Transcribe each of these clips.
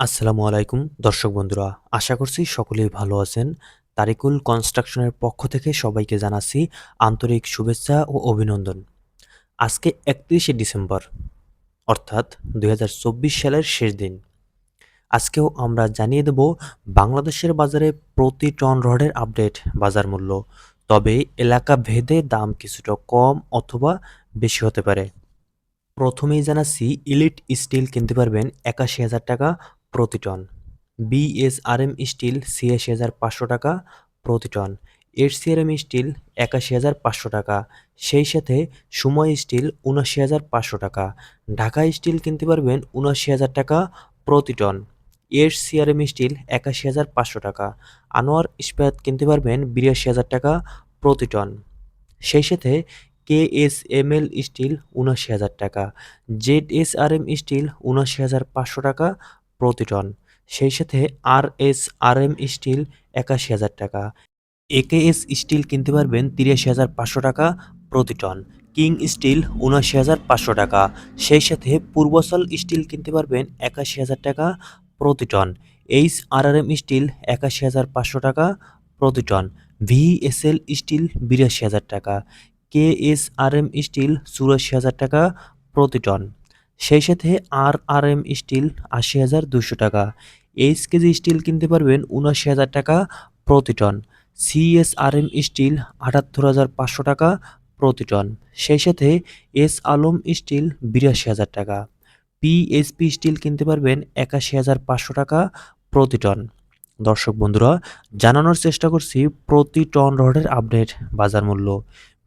আসসালামু আলাইকুম, দর্শক বন্ধুরা, আশা করছি সকলেই ভালো আছেন। তারিকুল কনস্ট্রাকশনের পক্ষ থেকে সবাইকে জানাচ্ছি আন্তরিক শুভেচ্ছা ও অভিনন্দন। আজকে একত্রিশে ডিসেম্বর, অর্থাৎ দু হাজার চব্বিশ সালের শেষ দিন। আজকেও আমরা জানিয়ে দেব বাংলাদেশের বাজারে প্রতি টন রডের আপডেট বাজার মূল্য। তবে এলাকা ভেদে দাম কিছুটা কম অথবা বেশি হতে পারে। প্রথমেই জানাচ্ছি ইলিট স্টিল কিনতে পারবেন একাশি হাজার টাকা প্রতি টন। বিএসআরএম স্টিল ছিয়াশি হাজার পাঁচশো টাকা প্রতি টন। এরসিআরএম স্টিল একাশি হাজার পাঁচশো টাকা। সেই সাথে সময় স্টিল উনআশি হাজার পাঁচশো টাকা। ঢাকা স্টিল কিনতে পারবেন উনআশি হাজার টাকা প্রতি টন। এর সিআরএম স্টিল একাশি হাজার পাঁচশো টাকা। আনোয়ার ইস্পাত কিনতে পারবেন বিরাশি হাজার টাকা প্রতি টন। সেই সাথে K S M L steel উনআশি হাজার টাকা। Z S R M steel উনআশি হাজার পাঁচশো টাকা প্রতি টন সেই সাথে R S R M steel একাশি হাজার টাকা। একেএস স্টিল কিনতে পারবেন তিরাশি হাজার পাঁচশো টাকা প্রতি টন কিং স্টিল উনআশি হাজার পাঁচশো টাকা। সেই সাথে পূর্বসল স্টিল কিনতে পারবেন একাশি হাজার টাকা প্রতি ton H R R M steel একাশি হাজার পাঁচশো টাকা প্রতি টন ভিএসএল স্টিল বিরাশি হাজার টাকা। K S R M steel চুরাশি হাজার টাকা প্রতি টন সেই সাথে আর আর এম স্টিল আশি হাজার দুশো টাকা। এইচ কেজি স্টিল কিনতে পারবেন উনআশি হাজার টাকা প্রতি টন সিএসআরএম স্টিল আটাত্তর হাজার পাঁচশো টাকা প্রতি টন সেই সাথে এস আলম স্টিল বিরাশি হাজার টাকা। পিএসপি স্টিল কিনতে পারবেন একাশি হাজার পাঁচশো টাকা প্রতি টন দর্শক বন্ধুরা, জানানোর চেষ্টা করছি প্রতি টন রডের আপডেট বাজার মূল্য।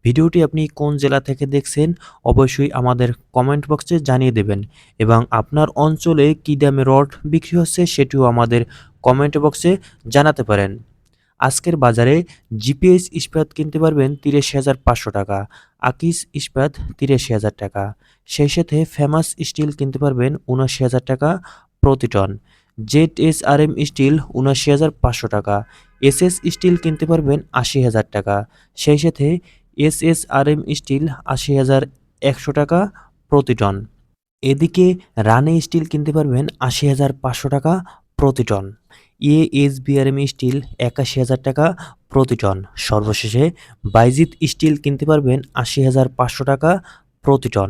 ভিডিওটি আপনি কোন জেলা থেকে দেখছেন, অবশ্যই আমাদের কমেন্ট বক্সে জানিয়ে দেবেন এবং আপনার অঞ্চলে কী দামে রড বিক্রি হচ্ছে সেটিও আমাদের কমেন্ট বক্সে জানাতে পারেন। আজকের বাজারে জিপিএস ইস্পাত কিনতে পারবেন তিরাশি হাজার পাঁচশো টাকা, আকিস ইস্পাত তিরাশি হাজার টাকা, সেই সাথে ফেমাস স্টিল কিনতে পারবেন উনাশি হাজার টাকা প্রতি ton, Z S R M steel উনাশি হাজার পাঁচশো টাকা, এস এস স্টিল কিনতে পারবেন আশি হাজার টাকা, সেই সাথে S S R M steel আশি হাজার একশো টাকা প্রতি টন। এদিকে রানে স্টিল কিনতে পারবেন আশি হাজার পাঁচশো টাকা প্রতি ton. A S BRM steel একাশি হাজার টাকা প্রতি টন। সর্বশেষে বাইজিত স্টিল কিনতে পারবেন আশি হাজার পাঁচশো টাকা প্রতি টন।